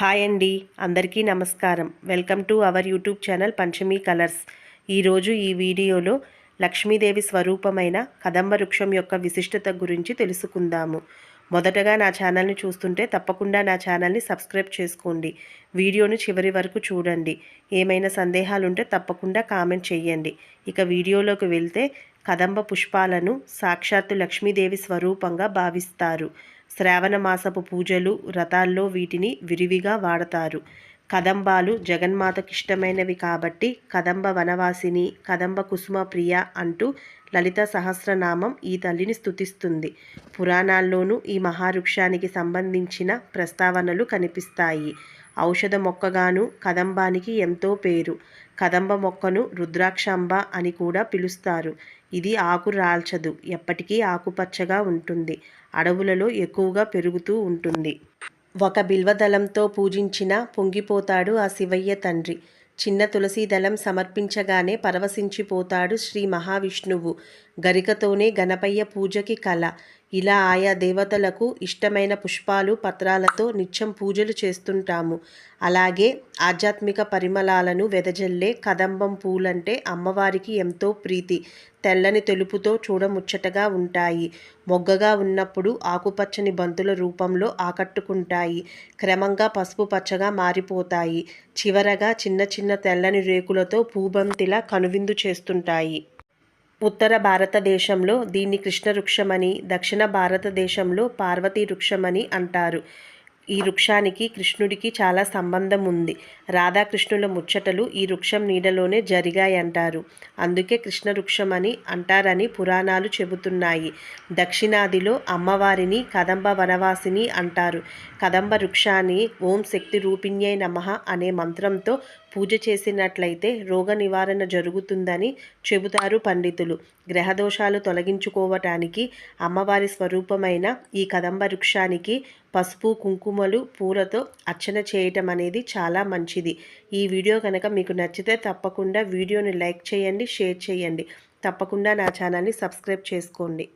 Hi అండి. అందరికీ నమస్కారం. Welcome to our YouTube channel Panchami colours. ఈరోజు ఈ వీడియోలో లక్ష్మీదేవి స్వరూపమైన కదంబ వృక్షం యొక్క విశిష్టత గురించి తెలుసుకుందాము. మొదటగా నా ఛానల్ని చూస్తుంటే తప్పకుండా నా ఛానల్ని సబ్స్క్రైబ్ చేసుకోండి. వీడియోను చివరి వరకు చూడండి. ఏమైనా సందేహాలుంటే తప్పకుండా కామెంట్ చేయండి ఇక వీడియోలోకి వెళ్తే కదంబ పుష్పాలను సాక్షాత్తు లక్ష్మీదేవి స్వరూపంగా భావిస్తారు. శ్రావణ మాసపు పూజలు వ్రతాల్లో వీటిని విరివిగా వాడతారు. కదంబాలు జగన్మాతకిష్టమైనవి కాబట్టి కదంబ వనవాసిని కదంబ కుసుమ ప్రియ అంటూ లలిత సహస్రనామం ఈ తల్లిని స్థుతిస్తుంది పురాణాల్లోనూ ఈ మహావృక్షానికి సంబంధించిన ప్రస్తావనలు కనిపిస్తాయి. ఔషధ మొక్కగాను కదంబానికి ఎంతో పేరు. కదంబ మొక్కను రుద్రాక్షంబ అని కూడా పిలుస్తారు. ఇది ఆకు రాల్చదు. ఎప్పటికీ ఆకుపచ్చగా ఉంటుంది. అడవులలో ఎక్కువగా పెరుగుతూ ఉంటుంది. ఒక బిల్వదళంతో పూజించిన పొంగిపోతాడు ఆ శివయ్య తండ్రి. చిన్న తులసీదళం సమర్పించగానే పరవశించిపోతాడు శ్రీ మహావిష్ణువు. గరికతోనే గణపయ్య పూజకి కళ ఇలా ఆయా దేవతలకు ఇష్టమైన పుష్పాలు పత్రాలతో నిత్యం పూజలు చేస్తుంటాము. అలాగే ఆధ్యాత్మిక పరిమళాలను వెదజల్లే కదంబం పూలంటే అమ్మవారికి ఎంతో ప్రీతి. తెల్లని తెలుపుతో చూడముచ్చటగా ఉంటాయి. మొగ్గగా ఉన్నప్పుడు ఆకుపచ్చని బంతుల రూపంలో ఆకట్టుకుంటాయి. క్రమంగా పసుపు పచ్చగా మారిపోతాయి. చివరగా చిన్న చిన్న తెల్లని రేకులతో పూబంతిలా కనువిందు చేస్తుంటాయి. ఉత్తర భారతదేశంలో దీన్ని కృష్ణ వృక్షమని దక్షిణ భారతదేశంలో పార్వతీ వృక్షమని అంటారు. ఈ వృక్షానికి కృష్ణుడికి చాలా సంబంధం ఉంది. రాధాకృష్ణుల ముచ్చటలు ఈ వృక్షం నీడలోనే జరిగాయంటారు. అందుకే కృష్ణ వృక్షం అని అంటారని పురాణాలు చెబుతున్నాయి. దక్షిణాదిలో అమ్మవారిని కదంబ వనవాసిని అంటారు. కదంబ వృక్షాన్ని ఓం శక్తి రూపిణ్యై నమ అనే మంత్రంతో పూజ చేసినట్లయితే రోగ నివారణ జరుగుతుందని చెబుతారు పండితులు. గ్రహదోషాలు తొలగించుకోవటానికి అమ్మవారి స్వరూపమైన ఈ కదంబ వృక్షానికి పసుపు కుంకుమలు పూలతో అర్చన చేయటం అనేది చాలా మంచిది. ఈ వీడియో కనుక మీకు నచ్చితే తప్పకుండా వీడియోని లైక్ చేయండి షేర్ చేయండి. తప్పకుండా నా ఛానల్ని సబ్స్క్రైబ్ చేసుకోండి.